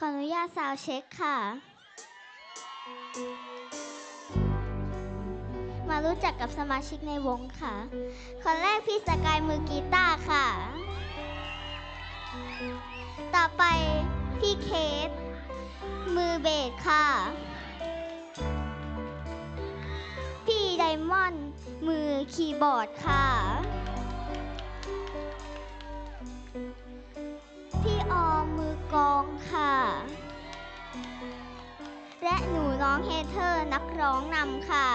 ขออนุญาตซาวเช็คค่ะ มารู้จักกับสมาชิกในวงค่ะ คนแรกพี่สกายมือกีตาร์ค่ะ ต่อไปพี่เคสมือเบสค่ะ พี่ไดมอนด์มือคีย์บอร์ดค่ะ กลองค่ะ และหนูน้องเฮเธอร์นักร้องนำค่ะ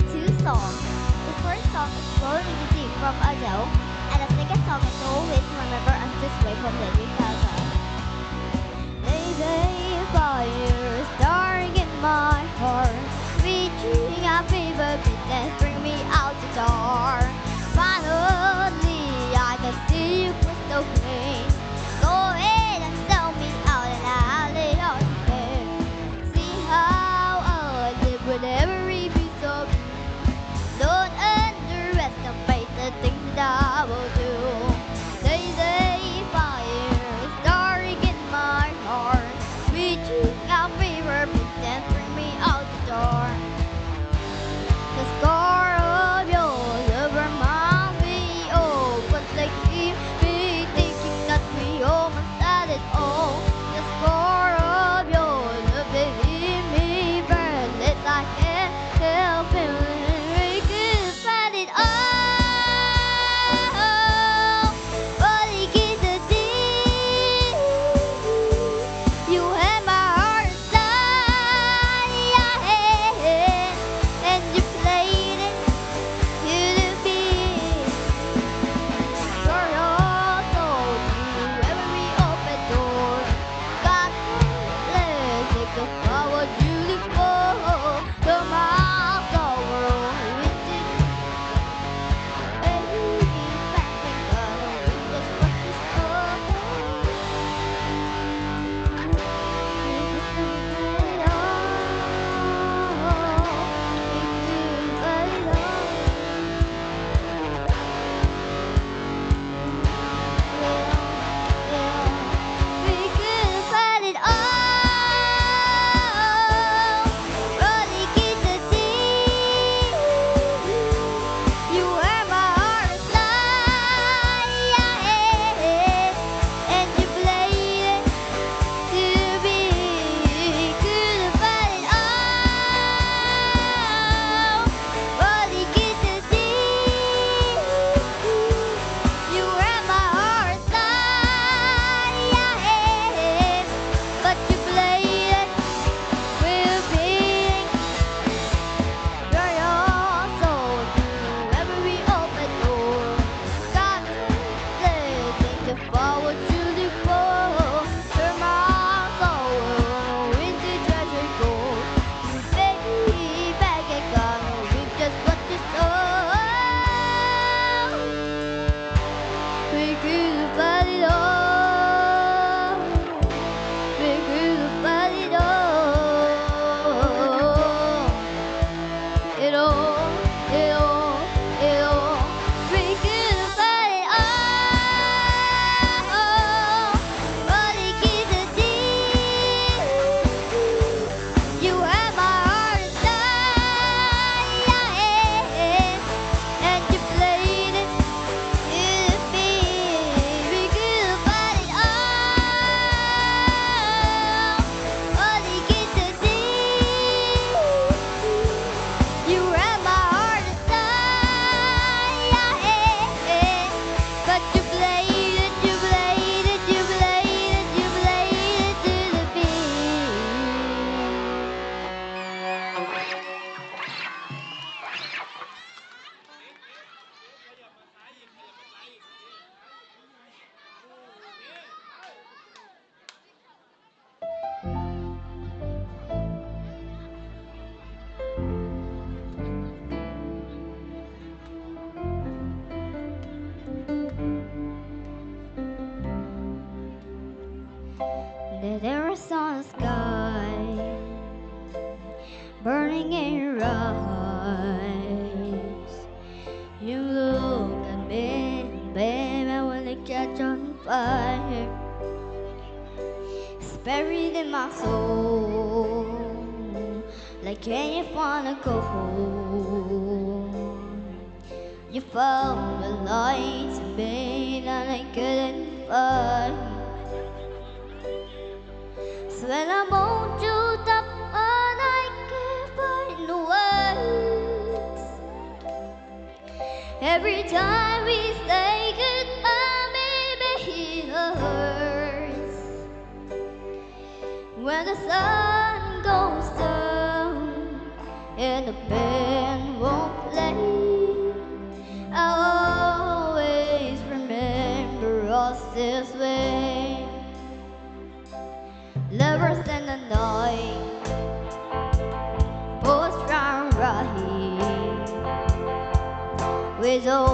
with two songs. The first song is Rolling in the Deep from Adele, and the second song is Always Remember Us This Way from Lady Gaga. Baby, fire starting in my heart, reaching out fever pitch sky, burning in your eyes. You look at me, baby, when it catch on fire. It's buried in my soul, like can you wanna go home? You found the light me, and I couldn't find. When I'm all chewed up and I can't find the words Every time we say goodbye, baby, it hurts When the sun goes down and the band in the night Both round right With all